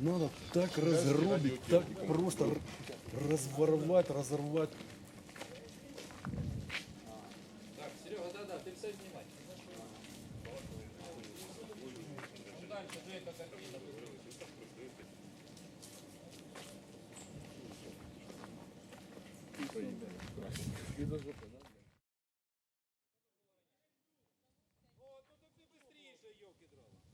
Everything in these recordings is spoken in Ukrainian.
Надо так разрубить, так просто разворвать, разорвать. Так, Серега, ну ты быстрее елки дрова.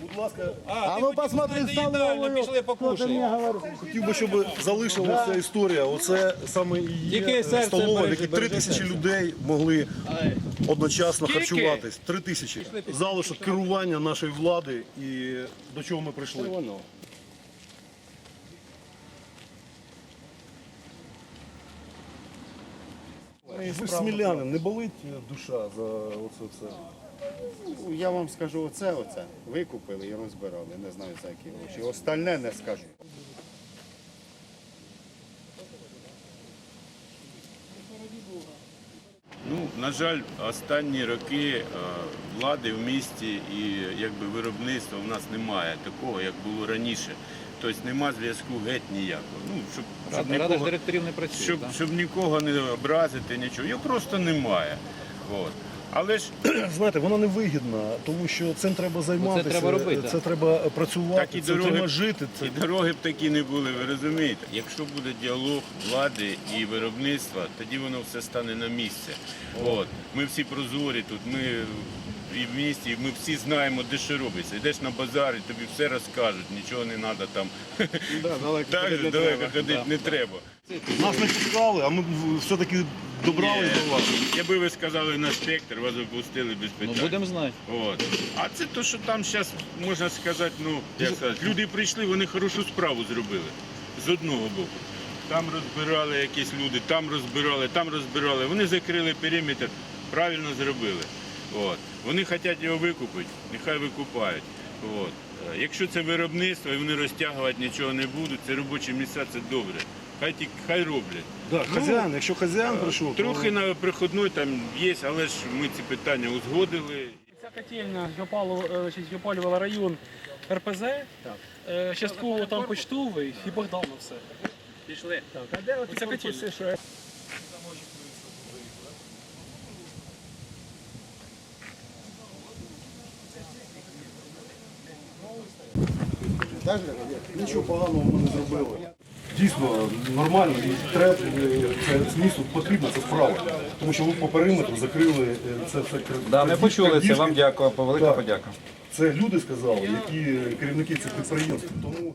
Будь ласка, А ну посмотри в столовую. пішли покушаємо. хотів би, щоб залишилася історія. Оце саме і є столова, в якій три тисячі людей могли одночасно харчуватись. Три тисячі. Залишок керування нашої влади і до чого ми прийшли. Ви сміляни, не болить душа за оце все? Ну, Я вам скажу оце, оце. Викупили і розбирали. Не знаю за які гроші. Остальне не скажу. Ну, на жаль, останні роки е, влади в місті і якби виробництва в нас немає такого, як було раніше. Тобто нема зв'язку геть ніякого. Ну, щоб, щоб, Рада, рада ж нікого, директорів не працює. щоб, так? щоб нікого не образити, нічого. Його просто немає. От. Але ж Знаєте, вона не вигідна, тому що цим треба займатися, треба робити. це треба працювати, так і це дороги, треба жити. Це... і дороги б такі не були, ви розумієте? Якщо буде діалог влади і виробництва, тоді воно все стане на місце. От. Ми всі прозорі тут, ми і в місті, і ми всі знаємо, де що робиться. Йдеш на базар, і тобі все розкажуть, нічого не треба там. далеко Так, ходити не далеко треба. ходити не треба. Нас не пускали, а ми все-таки добрались до вас. Якби ви сказали на спектр, вас випустили без Ну, будемо знати. От. А це то, що там зараз, можна сказати, ну, як сказати, люди прийшли, вони хорошу справу зробили. З одного боку. Там розбирали якісь люди, там розбирали, там розбирали. Вони закрили периметр, правильно зробили. От. Вони хочуть його викупити, нехай викупають. От. Е, Якщо це виробництво і вони розтягувати нічого не будуть, це робочі місця, це добре. Хай, ті- хай роблять. Да, хазяїн, якщо хазяїн прийшов, то- Трохи на приходной там є, але ж ми ці питання узгодили. Ця котельня опалу- е, значить, район РПЗ, е, частково там почтовий і Богданов все. Пішли. Так, а де оці котельня? що Нічого поганого ми не зробили. Дійсно, нормально, і треба, е, це місту потрібно, це справа. Тому що ви по периметру закрили е, це все. Да, ми почули це. Вам дякую, велика Так. подяка. Це люди сказали, які керівники цих підприємств. Тому